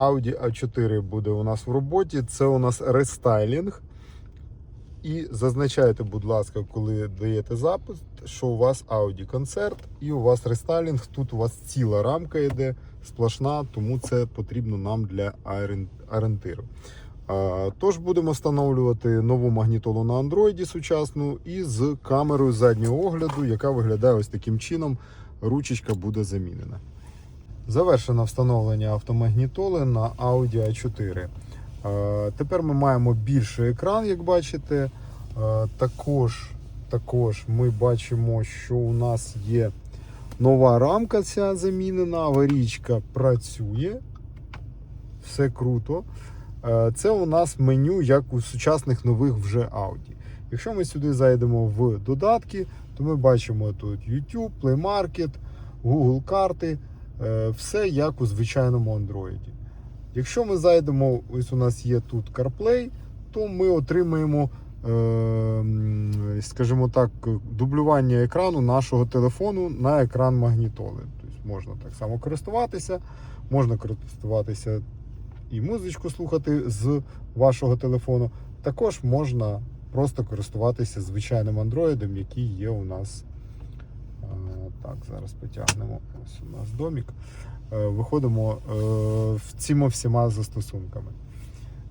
Audi A4 буде у нас в роботі. Це у нас рестайлінг. І зазначайте, будь ласка, коли даєте запис, що у вас Audi концерт і у вас рестайлінг. Тут у вас ціла рамка йде сплошна, тому це потрібно нам для орієн- орієнтиру. Тож будемо встановлювати нову магнітолу на Android сучасну і з камерою заднього огляду, яка виглядає ось таким чином. Ручечка буде замінена. Завершено встановлення автомагнітоли на Audi A4. Е, Тепер ми маємо більший екран, як бачите. Е, Також, також ми бачимо, що у нас є нова рамка ця замінена, аварійка працює. Все круто. Е, Це у нас меню, як у сучасних нових вже Audi. Якщо ми сюди зайдемо в додатки, то ми бачимо тут YouTube, Play Market, Google карти, все як у звичайному Android. Якщо ми зайдемо, ось у нас є тут CarPlay, то ми отримаємо, е, скажімо так, дублювання екрану нашого телефону на екран магнітоли. Тобто можна так само користуватися, можна користуватися і музичку слухати з вашого телефону. Також можна просто користуватися звичайним андроїдом, який є у нас. Так, зараз потягнемо. Ось у нас домік. Е, Виходимо е, в цими всіма застосунками.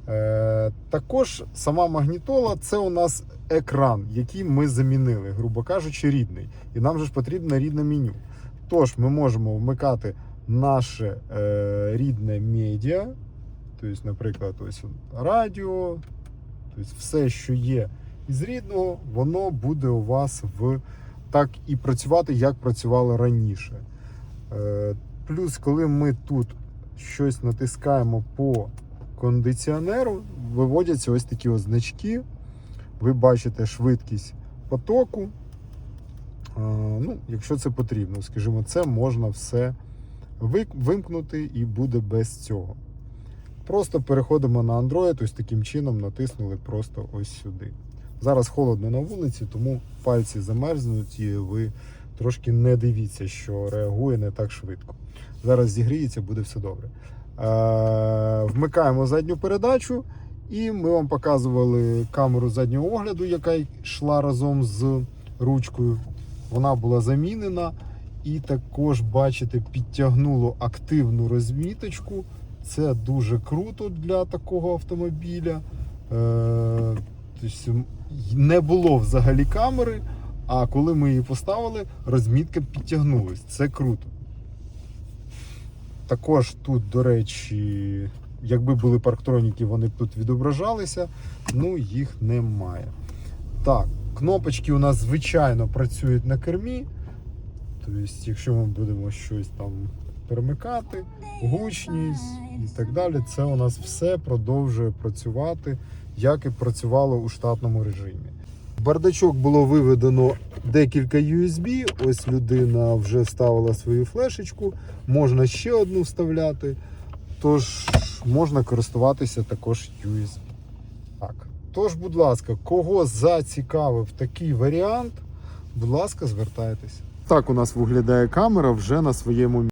Е, Також сама магнітола це у нас екран, який ми замінили, грубо кажучи, рідний. І нам же ж потрібно рідне меню. Тож ми можемо вмикати наше рідне медіа, тобто, наприклад, ось радіо, тобто все, що є із рідного, воно буде у вас в так і працювати, як працювало раніше. Е, Плюс, коли ми тут щось натискаємо по кондиціонеру, виводяться ось такі ось значки. Ви бачите швидкість потоку. Е, Ну, якщо це потрібно, скажімо, це можна все вимкнути і буде без цього. Просто переходимо на Android, ось таким чином натиснули просто ось сюди. Зараз холодно на вулиці, тому пальці замерзнуть і ви трошки не дивіться, що реагує не так швидко. Зараз зігріється, буде все добре. Е, вмикаємо задню передачу, і ми вам показували камеру заднього огляду, яка йшла разом з ручкою. Вона була замінена. І також, бачите, підтягнуло активну розміточку. Це дуже круто для такого автомобіля. Не було взагалі камери, а коли ми її поставили, розмітка підтягнулась. Це круто. Також тут, до речі, якби були парктроніки, вони тут відображалися, ну їх немає. Так, кнопочки у нас звичайно працюють на кермі. Тобто, якщо ми будемо щось там перемикати, гучність і так далі, це у нас все продовжує працювати, як і працювало у штатному режимі. Бардачок було виведено декілька USB. Ось людина вже вставила свою флешечку, можна ще одну вставляти. Тож можна користуватися також USB. Так. Тож, будь ласка, кого зацікавив такий варіант, будь ласка, звертайтеся. Так у нас виглядає камера вже на своєму